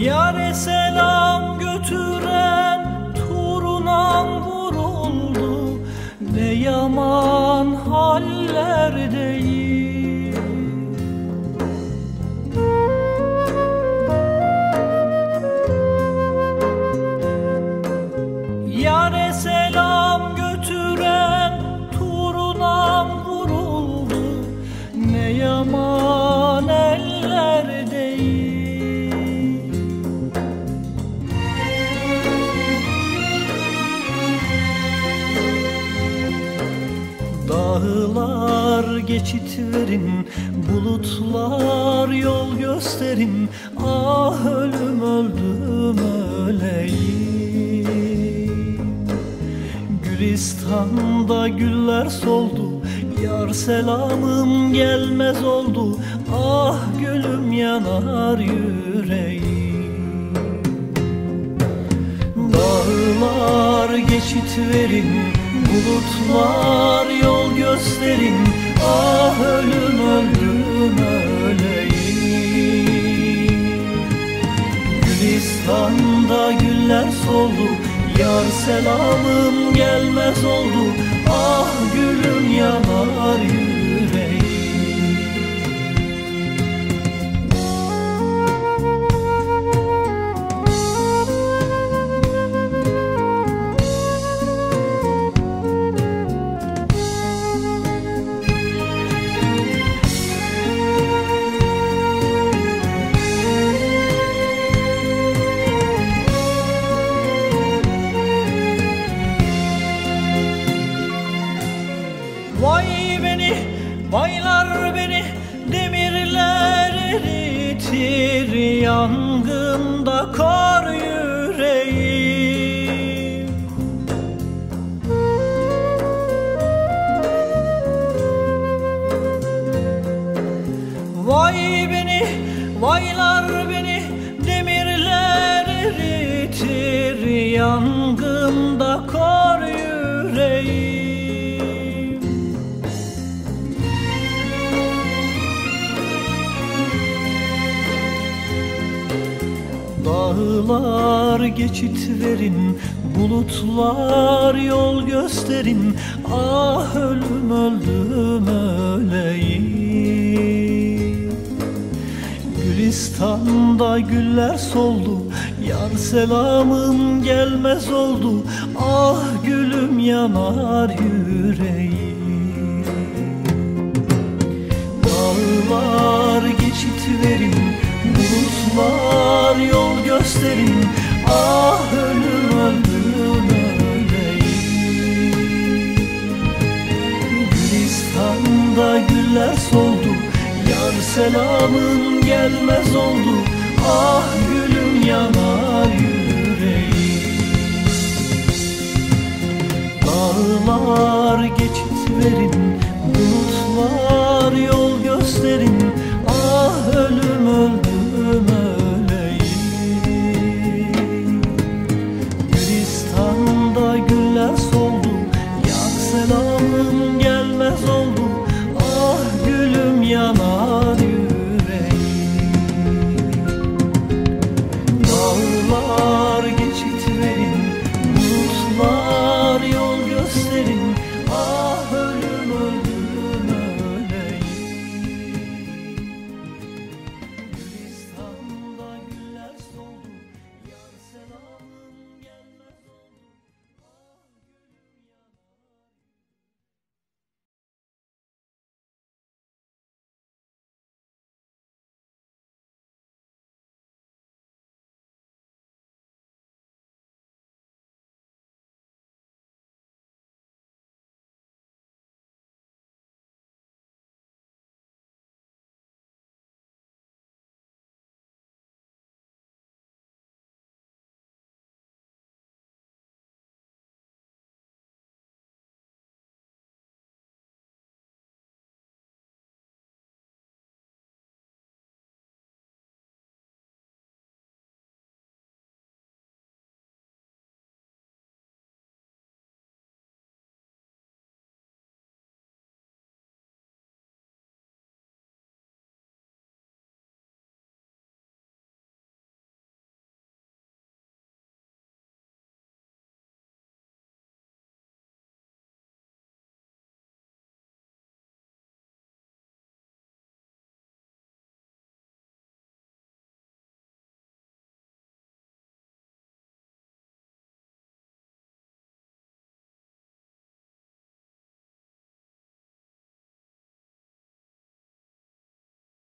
Yare selam götüren turunam vuruldu. Ne yaman hallerdeyim Yare selam geçit verin, bulutlar yol gösterin. Ah ölüm öldüm öleyim. Gülistan'da güller soldu Yar selamım gelmez oldu. Ah gülüm yanar yüreğim. Dağlar geçit verin Bulutlar yol gösterin. Ah ölüm öldüm öleyim. Gülistan'da güller soldu Yar selamım gelmez oldu. Ah gülüm yanar yüreğim eritir Yangında kar yüreğim. Vay beni, vaylar beni Demirler eritir Yangında Dağlar geçit verin, bulutlar yol gösterin. Ah ölüm öldüm öleyim. Gülistan'da güller soldu Yar selamım gelmez oldu. Ah gülüm yanar yüreğim. Dağlar geçit verin gösterin Ah ölüm öleyim Gülistan'da güller soldu Yar selamın gelmez oldu. Ah gülüm yanar yüreğim. Dağlar geçit verin